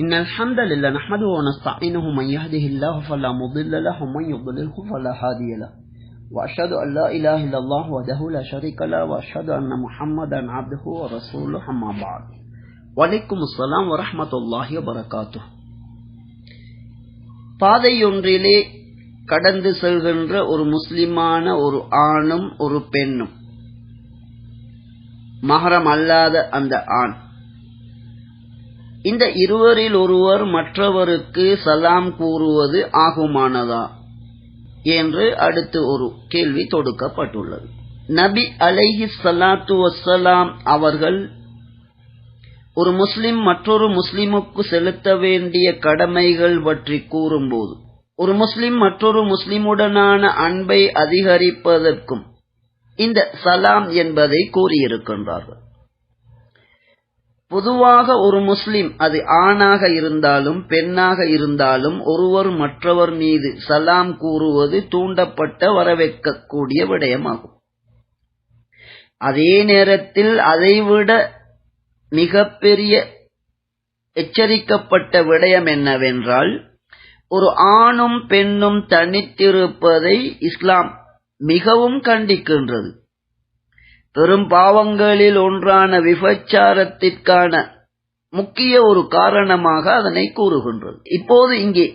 إن الحمد لله نحمده ونستعينه من يهده الله فلا مضل له ومن يضلله فلا هادي له وأشهد أن لا إله إلا الله وحده لا شريك له وأشهد أن محمدا عبده ورسوله أما بعد வலைக்கும் அஸ்லாம் வரமத்துல்லாஹி வரகாத்து பாதையொன்றிலே கடந்து செல்கின்ற ஒரு முஸ்லிமான ஒரு ஆணும் ஒரு பெண்ணும் மகரம் அல்லாத அந்த ஆண் இந்த இருவரில் ஒருவர் மற்றவருக்கு சலாம் கூறுவது ஆகுமானதா என்று அடுத்து ஒரு கேள்வி தொடுக்கப்பட்டுள்ளது. நபி அலைஹி சலாத்து வசலாம் அவர்கள் ஒரு முஸ்லிம் மற்றொரு முஸ்லிமுக்கு செலுத்த வேண்டிய கடமைகள் பற்றி கூறும்போது ஒரு முஸ்லிம் மற்றொரு முஸ்லிமுடனான அன்பை அதிகரிப்பதற்கும் இந்த சலாம் என்பதை கூறியிருக்கின்றார்கள். பொதுவாக ஒரு முஸ்லிம் அது ஆணாக இருந்தாலும் பெண்ணாக இருந்தாலும் ஒருவர் மற்றவர் மீது சலாம் கூறுவது தூண்டப்பட்ட வரவேற்கக்கூடிய விடயமாகும். அதே நேரத்தில் அதைவிட மிகப்பெரிய எச்சரிக்கப்பட்ட விடயம் என்னவென்றால் ஒரு ஆணும் பெண்ணும் தனித்திருப்பதை இஸ்லாம் மிகவும் கண்டிக்கின்றது. பெரும் பாவங்களில் ஒன்றான விபச்சாரத்திற்கான முக்கிய ஒரு காரணமாக அதனை கூறுகின்றது. இப்போது இங்கே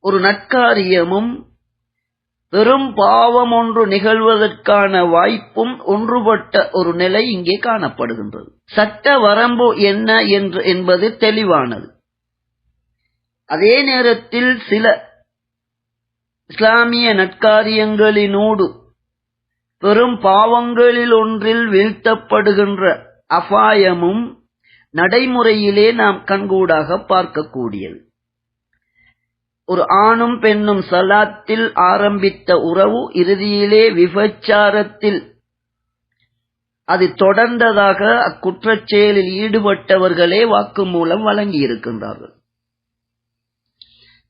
ஒரு நற்காரியமும் பெரும் பாவம் ஒன்று நிகழ்வதற்கான வாய்ப்பும் ஒன்றுபட்ட ஒரு நிலை இங்கே காணப்படுகின்றது. சட்ட வரம்பு என்ன என்று என்பது தெளிவானது. அதே நேரத்தில் சில இஸ்லாமிய நட்காரியங்களினோடு பெரும் பாவங்களில் ஒன்றில் வீழ்த்தப்படுகின்ற அபாயமும் நடைமுறையிலே நாம் கண்கூடாக பார்க்கக்கூடியது. ஒரு ஆணும் பெண்ணும் சலாத்தில் ஆரம்பித்த உறவு இறுதியிலே விபச்சாரத்தில் அது தொடர்ந்ததாக அக்குற்றச் செயலில் ஈடுபட்டவர்களே வாக்குமூலம் வழங்கியிருக்கின்றார்கள்.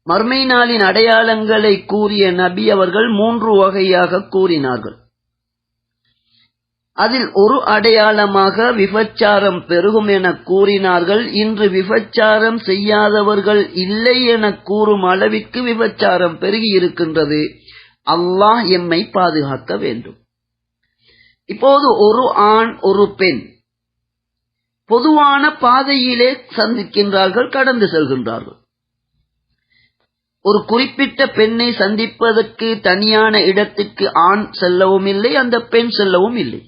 மர்மை நாளின் அடையாளங்களை கூறிய நபி அவர்கள் மூன்று வகையாக கூறினார்கள். அதில் ஒரு அடையாளமாக விபச்சாரம் பெருகும் என கூறினார்கள். இன்று விபச்சாரம் செய்யாதவர்கள் இல்லை என கூறும் அளவிற்கு விபச்சாரம் பெருகி இருக்கின்றது. அல்லாஹ் எம்மை பாதுகாக்க வேண்டும். இப்போது ஒரு ஆண் ஒரு பெண் பொதுவான பாதையிலே சந்திக்கின்றார்கள் கடந்து செல்கின்றார்கள். ஒரு குறிப்பிட்ட பெண்ணை சந்திப்பதற்கு தனியான இடத்துக்கு ஆண் செல்லவும் இல்லை அந்த பெண் செல்லவும் இல்லை.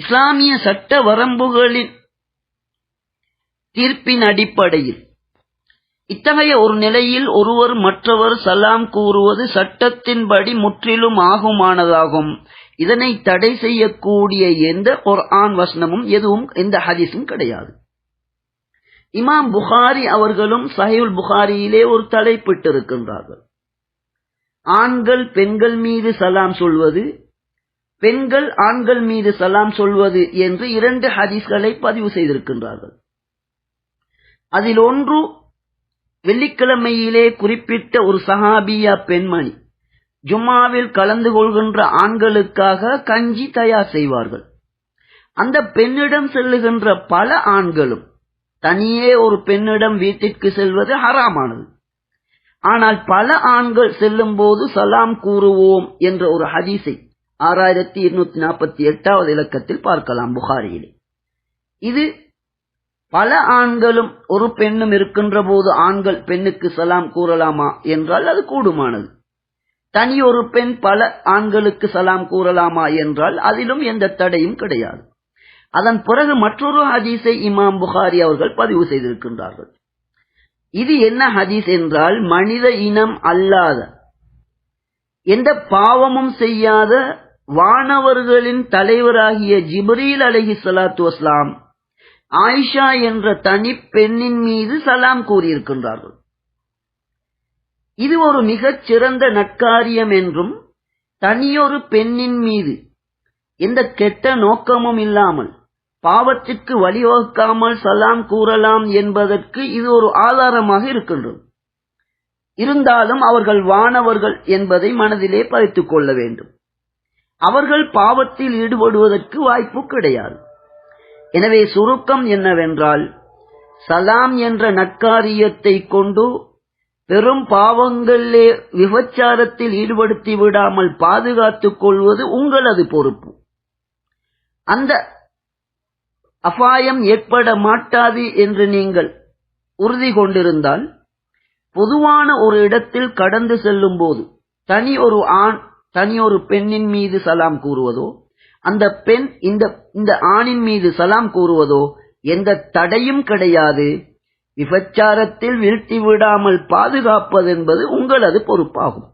இஸ்லாமிய சட்ட வரம்புகளின் தீர்ப்பின் அடிப்படையில் இத்தகைய ஒரு நிலையில் ஒருவர் மற்றவர் சலாம் கூறுவது சட்டத்தின்படி முற்றிலும் ஆகுமானதாகும். இதனை தடை செய்யக்கூடிய எந்த ஒரு ஆண் வசனமும் எதுவும் எந்த ஹதீஸும் கிடையாது. இமாம் புகாரி அவர்களும் சஹிவுல் புகாரியிலே ஒரு தலைப்பிட்டிருக்கின்றார்கள். ஆண்கள் பெண்கள் மீது சலாம் சொல்வது பெண்கள் ஆண்கள் மீது சலாம் சொல்வது என்று இரண்டு ஹதீஸ்களை பதிவு செய்திருக்கின்றார்கள். அதில் ஒன்று வெள்ளிக்கிழமையிலே குறிப்பிட்ட ஒரு சஹாபியா பெண்மணி ஜும்மாவில் கலந்து கொள்கின்ற ஆண்களுக்காக கஞ்சி தயார் செய்வார்கள். அந்த பெண்ணிடம் செல்லுகின்ற பல ஆண்களும் தனியே ஒரு பெண்ணிடம் வீட்டிற்கு செல்வது ஹராமானது. ஆனால் பல ஆண்கள் செல்லும் போது சலாம் கூறுவோம் என்ற ஒரு ஹதீஸை ஆறாயிரத்தி இருநூத்தி நாற்பத்தி எட்டாவது இலக்கத்தில் பார்க்கலாம் புகாரியிலே. இது பல ஆண்களும் ஒரு பெண்ணும் இருக்கின்ற போது ஆண்கள் பெண்ணுக்கு சலாம் கூறலாமா என்றால் அது கூடுமானது. தனி ஒரு பெண் பல ஆண்களுக்கு சலாம் கூறலாமா என்றால் அதிலும் எந்த தடையும் கிடையாது. அதன் பிறகு மற்றொரு ஹதீஸை இமாம் புகாரி அவர்கள் பதிவு செய்திருக்கின்றார்கள். இது என்ன ஹதீஸ் என்றால் மனித இனம் அல்லாத எந்த பாவமும் செய்யாத வானவர்களின் தலைவராகிய ஜிப்ரீல் அலஹி சலாத்து வஸ்லாம் ஆயிஷா என்ற தனி பெண்ணின் மீது சலாம் கூறியிருக்கின்றார்கள். இது ஒரு மிகச் சிறந்த நற்காரியம் என்றும் தனியொரு பெண்ணின் மீது எந்த கெட்ட நோக்கமும் இல்லாமல் பாவத்திற்கு வழிவகுக்காமல் சலாம் கூறலாம் என்பதற்கு இது ஒரு ஆதாரமாக இருக்கின்றது. இருந்தாலும் அவர்கள் வானவர்கள் என்பதை மனதிலே பதித்துக் கொள்ள வேண்டும். அவர்கள் பாவத்தில் ஈடுபடுவதற்கு வாய்ப்பு கிடையாது. எனவே சுருக்கம் என்னவென்றால் சலாம் என்ற நற்காரியத்தை கொண்டு பெரும் பாவங்களிலே விபச்சாரத்தில் ஈடுபடுத்தி விடாமல் பாதுகாத்துக் கொள்வது உங்களது பொறுப்பு. அந்த அபாயம் ஏற்பட மாட்டாது என்று நீங்கள் உறுதி கொண்டிருந்தால் பொதுவான ஒரு இடத்தில் கடந்து செல்லும் போது தனி ஒரு ஆண் தனியொரு பெண்ணின் மீது சலாம் கூறுவதோ அந்த பெண் இந்த இந்த ஆணின் மீது சலாம் கூறுவதோ எந்த தடையும் கிடையாது. விபச்சாரத்தில் வீழ்த்தி விடாமல் பாதுகாப்பதென்பது உங்களது பொறுப்பாகும்.